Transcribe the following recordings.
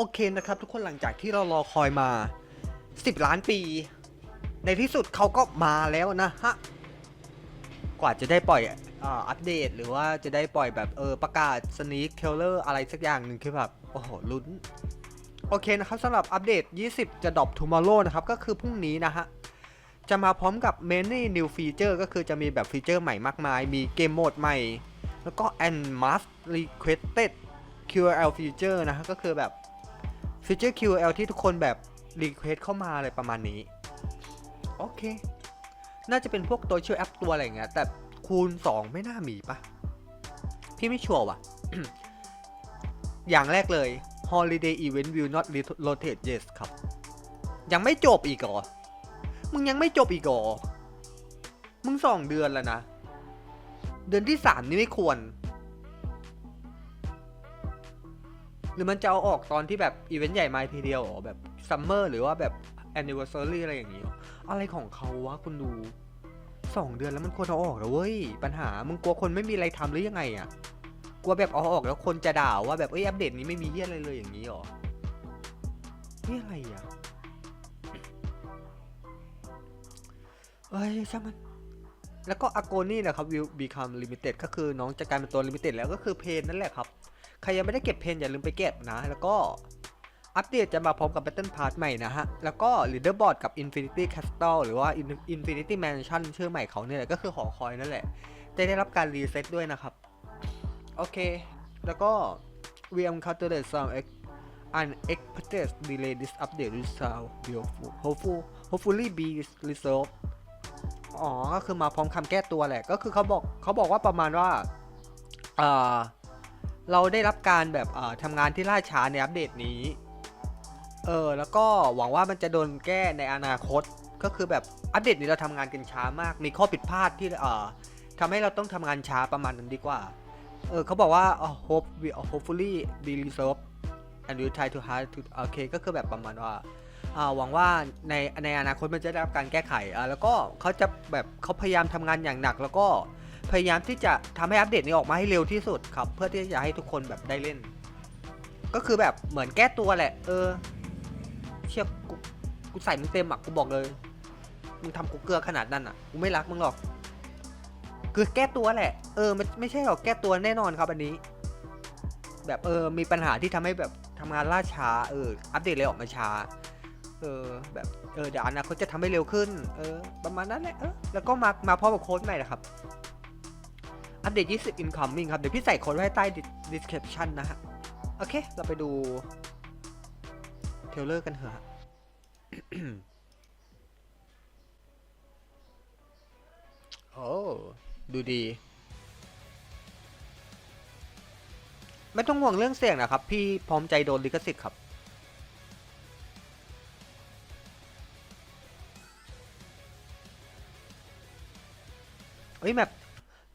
โอเคนะครับ ทุกคนหลังจากที่เรารอคอยมา 10 ล้านปี ในที่สุดเขาก็มาแล้วนะฮะ กว่าจะได้ปล่อยอัปเดตหรือว่าจะได้ปล่อยแบบเออประกาศสนีคเคลเลอร์อะไรสักอย่างหนึ่งคือแบบ โอ้โห ลุ้น โอเคนะครับสำหรับอัปเดต 20 จะดรอป tomorrow นะครับ ก็คือพรุ่งนี้นะฮะ จะมาพร้อมกับ many new feature ก็คือจะมีแบบฟีเจอร์ใหม่มากมาย มีเกมโหมดใหม่ แล้วก็ and must requested QL feature นะฮะก็คือแบบ ฟีเจอร์ QL ที่ทุกคนแบบ request เข้ามาอะไรประมาณนี้ โอเค น่าจะเป็นพวกตัวช่วยแอปตัวอะไรเงี้ย แต่คูณ 2 ไม่น่ามีปะพี่ไม่ชัวร์ว่ะ อย่างแรกเลย holiday event will not rotate yes ครับ ยังไม่จบอีกเหรอ มึงยังไม่จบอีกเหรอ มึงสองเดือนแล้วนะ เดือนที่สามนี่ไม่ควร รือมันจะเอาออกตอนที่แบบอีเวนต์ใหญ่มาทีเดียวเหรอแบบซัมเมอร์หรือว่าแบบแอนนิเวอร์ซารีอะไรอย่างงี้หรออะไรของเขาวะคุณดูสองเดือนแล้วมันควรเอาออกแล้วเว้ย ปัญหา มึงกลัวคนไม่มีอะไรทำหรือยังไงอะกลัวแบบเอาออกแล้วคนจะด่าว่าแบบเอ้ยอัปเดตนี้ไม่มีเฮียอะไรเลยอย่างนี้หรอนี่อะไรอะเอ้ยช่างมัน แล้วก็อากนี่นะครับ will become limited ก็คือน้องจะกลายเป็นตัว limited แล้วก็คือเพนนั่นแหละครับ รยังไม่ได้เก็บเพนอย่าลืมไปเก็บนะ แล้วก็อัปเดตจะมาพร้อมกับ Battle Pass ใหม่นะฮะ แล้วก็ Leaderboard กับ Infinity Castle หรือว่า Infinity Mansion ชื่อใหม่เขาเนี่ยก็คือหอคอยนั่นแหละ จะได้รับการรีเซ็ตด้วยนะครับ โอเค แล้วก็ we encountered some ex- unexpected delay this update will solve will hopeful hopefully be resolved อ๋อ ก็คือมาพร้อมคำแก้ตัวแหละ ก็คือเขาบอกเขาบอกว่าประมาณว่าอ่า เราได้รับการแบบทำงานที่ล่าช้าในอัปเดตนี้ เออแล้วก็หวังว่ามันจะโดนแก้ในอนาคต ก็คือแบบอัปเดตนี้เราทำงานกันช้ามาก มีข้อผิดพลาดที่เอ่อทำให้เราต้องทำงานช้าประมาณนั้นดีกว่า เออเขาบอกว่า uh, hope we hopefully be resolved and we try to hard to โอเคก็คือแบบประมาณว่าอ่าหวังว่าในในอนาคตมันจะได้รับการแก้ไขอ่าแล้วก็เขาจะแบบเขาพยายามทำงานอย่างหนักแล้วก็ พยายามที่จะทำให้อัปเดตนี้ออกมาให้เร็วที่สุดครับ เพื่อที่จะให้ทุกคนแบบได้เล่น ก็คือแบบเหมือนแก้ตัวแหละ เออ เชี่ยกูกูใส่มึงเต็มอะกูบอกเลยมึงทำกูเกลือขนาดนั้นอะกูไม่รักมึงหรอก คือแก้ตัวแหละ เออมันไม่ใช่หรอกแก้ตัวแน่นอนครับอันนี้ แบบเออมีปัญหาที่ทำให้แบบทำงานล่าช้า เออ อัปเดตเลยออกมาช้า เออแบบเออเดี๋ยวอนาคตจะทำให้เร็วขึ้น เออ ประมาณนั้นแหละเออแล้วก็มามาพร้อมกับโค้ดใหม่นะครับ อัปเดต 20 incoming ครับ เดี๋ยวพี่ใส่โค้ดไว้ใต้ description นะฮะ โอเค เราไปดูเทเลอร์กันเถอะโอ้ ดูดี ไม่ต้องห่วงเรื่องเสียงนะครับ พี่พร้อมใจโดนลิขสิทธิ์ครับเฮ้ยแมป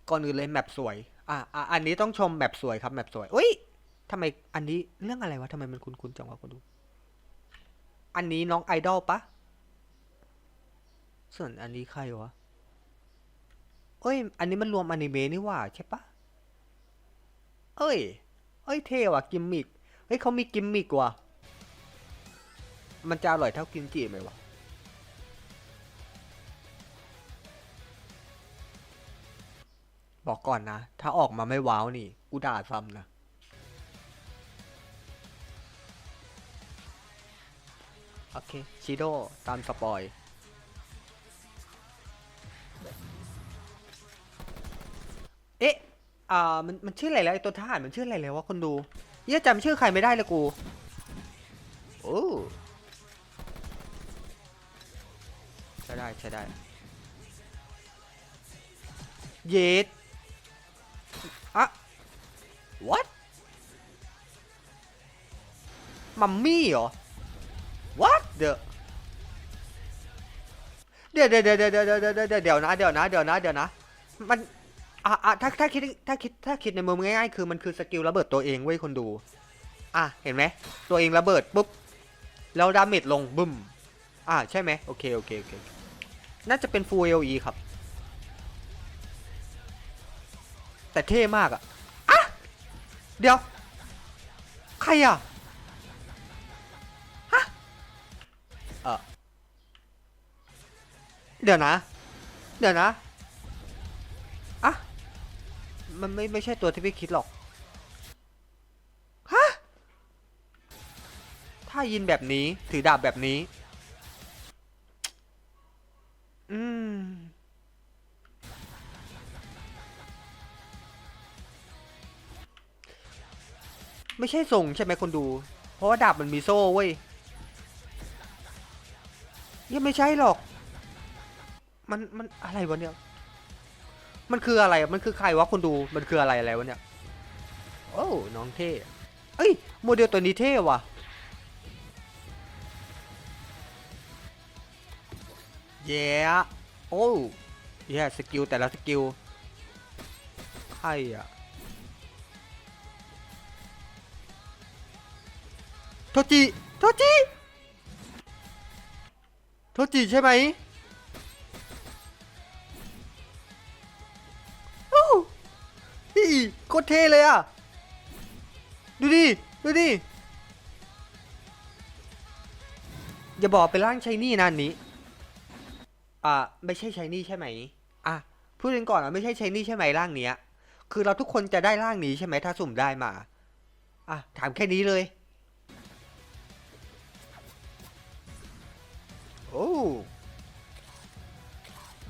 ก่อนอื่นเลยแมปสวย อะอะอันนี้ต้องชมแมปสวยครับแมปสวยเอ้ยทำไมอันนี้เรื่องอะไรวะทำไมมันคุ้นๆจังวะคนดู อันนี้น้องไอดอลปะส่วนอันนี้ใครวะเอ้ย อันนี้มันรวมอนิเมะนี่ว่าใช่ปะเอ้ย เอ้ยเท่ว่ะกิมมิก เฮ้ยเขามีกิมมิกว่ะ มันจะอร่อยเท่ากิมจิไหมวะ บอกก่อนนะ ถ้าออกมาไม่ว้าวนี่ กูด่าซ้ำนะ โอเค ชิโดตามสปอย เอ๊ะ อ่า มัน มันชื่ออะไรแล้วไอตัวทหารมันชื่ออะไรแล้ววะคนดูเหี้ยจำชื่อใครไม่ได้เลยกู โอ้ใช่ได้ ใช่ได้ เยด อะ what มัมมี่เหรอ what the เดี๋ยวเดี๋ยวเดี๋ยวเดี๋ยวเดี๋ยวเดี๋ยวเดี๋ยวนะเดี๋ยวนะเดี๋ยวนะเดี๋ยวนะ มันอะอะถ้าถ้าคิดถ้าคิดถ้าคิดในมุมง่ายๆ คือมันคือสกิลระเบิดตัวเองเว้ยคนดู อะเห็นไหมตัวเองระเบิดปุ๊บแล้วดาเมจลงบึ้ม อะใช่ไหมโอเคโอเคโอเคน่าจะเป็นฟูเอลีครับ แต่เท่มากอะอะเดี๋ยว ใครอะฮะเออเดี๋ยวนะ เดี๋ยวนะอะมันไม่ไม่ใช่ตัวที่พี่คิดหรอกฮะถ้ายินแบบนี้ถือดาบแบบนี้ ไม่ใช่ส่งใช่ไหมคนดู เพราะว่าดาบมันมีโซ่เว้ยยังไม่ใช่หรอก มันมันอะไรวะเนี่ย มันคืออะไร มันคือใครวะคนดู มันคืออะไรอะไรวะเนี่ย โอ้น้องเท่ เอ้ยโมเดลตัวนี้เท่ว่ะเย้โอ้เย้สกิลแต่ละสกิลใครอะ โทจิโทจิโทจิใช่ไหมโอ้พี่โคตรเท่เลยอะดูดิ ดูดิ อย่าบอกเป็นร่างชายนี่นะอันนี้ อ่า ไม่ใช่ชายนี่ใช่ไหม อะ พูดกันก่อนอะ ไม่ใช่ชายนี่ใช่ไหมร่างเนี้ย คือเราทุกคนจะได้ร่างนี้ใช่ไหมถ้าสุ่มได้มา อะ ถามแค่นี้เลย โอ้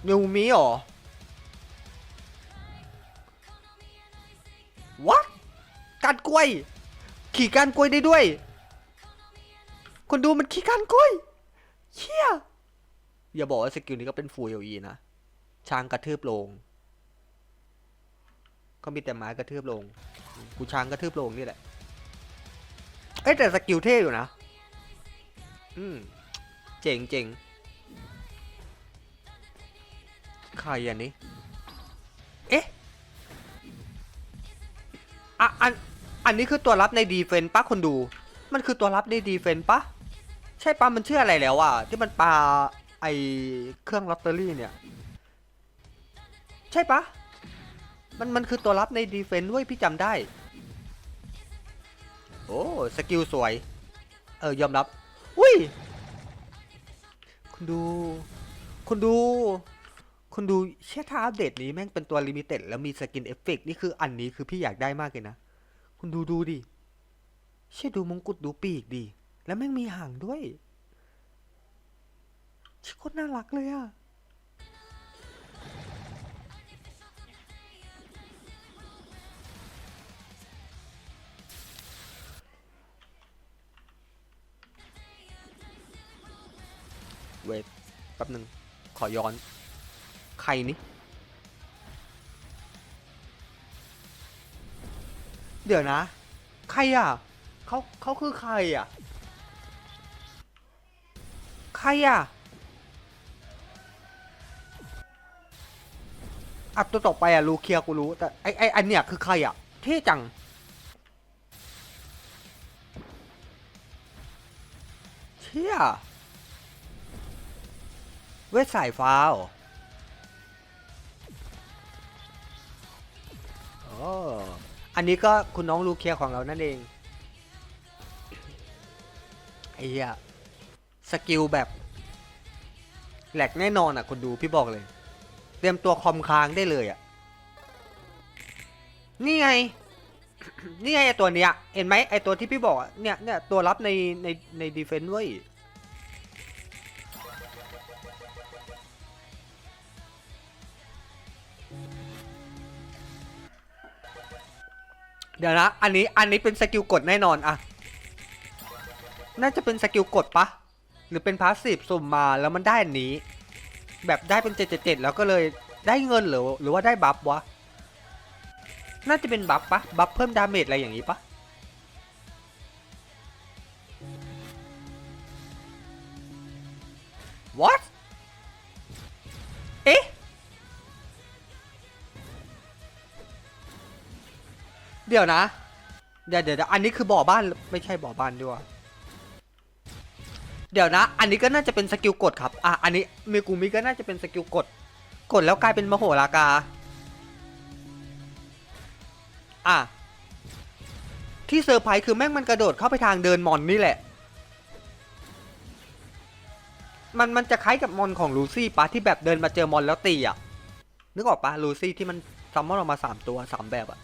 นิวมีเหรอ What การกล้วย ขี่การกล้วยได้ด้วย คนดูมันขี่การกล้วยเชี่ยอย่าบอกว่าสกิลนี้ก็เป็นฟูลอีนะ ช้างกระทืบลง ก็มีแต่ไม้กระทืบลง กูช้างกระทืบลงนี่แหละ เอ้ยแต่สกิลเท่อยู่นะ อืม เจ๋งเจ๋งใครอันนี้ เอ๊ะอะอัน อันนี้คือตัวรับในดีเฟนต์ปะคนดู มันคือตัวรับในดีเฟนต์ปะใช่ปะมันชื่ออะไรแล้วอะ ที่มันปาไอเครื่องลอตเตอรี่เนี่ย ใช่ปะมันมันคือตัวรับในดีเฟนต์ด้วยพี่จำได้ โอ้ สกิลสวย เออยอมรับ อุ้ย คนดูคุณดูคุณดูเชื่อถ้าอัปเดตนี้แม่งเป็นตัวลิมิเต็ดแล้วมีสกินเอฟเฟกต์นี่คืออันนี้คือพี่อยากได้มากเลยนะ คุณดูดูดิ เชื่อดูมงกุฎดูปีกดี แล้วแม่งมีหางด้วยชิโคตรน่ารักเลยอะ เวทแป๊บหนึ่งขอย้อน ใครนี่ เดี๋ยวนะ ใครอะเขาเขาคือใครอะ ใครอะอะตัวต่อไปอะลูเคียกูรู้ แต่ไอไออันเนี้ยคือใครอะ เท่จังเชี่ย เวทสายฟ้าเหรออ๋ออันนี้ก็คุณน้องลูเคียของเรานั่นเองไอ้เหี้ยสกิลแบบแหลกแน่นอนอะคุณดูพี่บอกเลย เตรียมตัวคอมค้างได้เลยอะ นี่ไง นี่ไงไอตัวเนี้ย เห็นไหมไอตัวที่พี่บอกเนี่ยเนี่ยตัวรับในในในดีเฟนต์เว้ย ดี๋ยวนะ อันนี้ อันนี้เป็นสกิลกดแน่นอนอะน่าจะเป็นสกิลกดปะ หรือเป็นพาสซีฟสุ่มมาแล้วมันได้อันนี้ แบบได้เป็นเจ็ดเจ็ดแล้วก็เลยได้เงินหรือหรือว่าได้บัฟวะ น่าจะเป็นบัฟปะ บัฟเพิ่มดาเมจอะไรอย่างนี้ปะ what เอ๊ เดี๋ยวนะ เดี๋ยวเดี๋ยวอันนี้คือบ่อบ้านไม่ใช่บ่อบ้านด้วย เดี๋ยวนะ อันนี้ก็น่าจะเป็นสกิลกดครับ อะ อันนี้เมกูมิก็น่าจะเป็นสกิลกด กดแล้วกลายเป็นมโหรากา อะ ที่เซอร์ไพรส์คือแม่งมันกระโดดเข้าไปทางเดินมอนนี่แหละ มันมันจะคล้ายกับมอนของลูซี่ปะที่แบบเดินมาเจอมอนแล้วตีอะ นึกออกปะลูซี่ที่มันซัมมอนออกมาสามตัวสามแบบอะ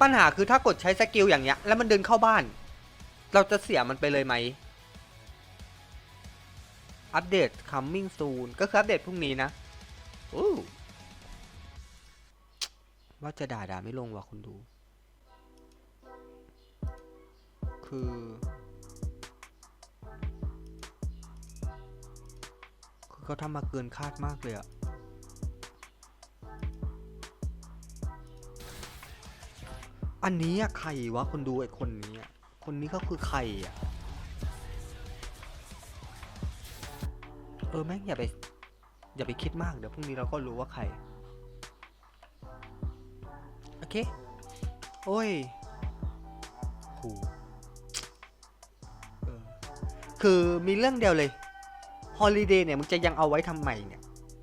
ปัญหาคือถ้ากดใช้สกิลอย่างเงี้ย แล้วมันเดินเข้าบ้าน เราจะเสียมันไปเลยไหม อัปเดต coming soon ก็คืออัปเดตพรุ่งนี้นะอู้ว่าจะด่าด่าไม่ลงว่ะคุณดู คือ คือเขาทำมาเกินคาดมากเลยอะ อันนี้อะใครวะคนดูไอ้คนนี้อะคนนี้เขาคือใครอะเออแม่งอย่าไป อย่าไปคิดมากเดี๋ยวพรุ่งนี้เราก็รู้ว่าใคร โอเค โอ้ยโหคือมีเรื่องเดียวเลยฮอลิเดย์เนี่ยมึงจะยังเอาไว้ทำไมเนี่ย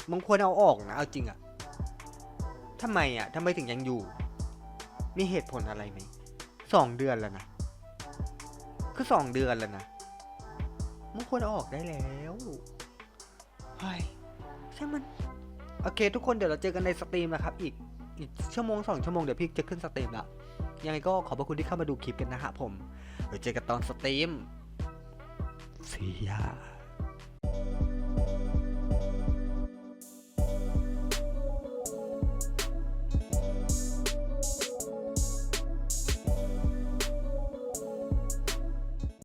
มึงควรเอาออกนะ เอาจริงอะทำไมอะทำไมถึงยังอยู่ มีเหตุผลอะไรไหมสองเดือนแล้วนะ คือสองเดือนแล้วนะมึงควรออกได้แล้วเฮ้ยช่มัน โอเค ทุกคนเดี๋ยวเราเจอกันในสตรีมนะครับ อีกอีกชั่วโมงสองชั่วโมงเดี๋ยวพี่จะขึ้นสตรีมละยังไงก็ขอบพระคุณที่เข้ามาดูคลิปกันนะฮะผมเดี๋ยวเจอกันตอนสตรีม See ya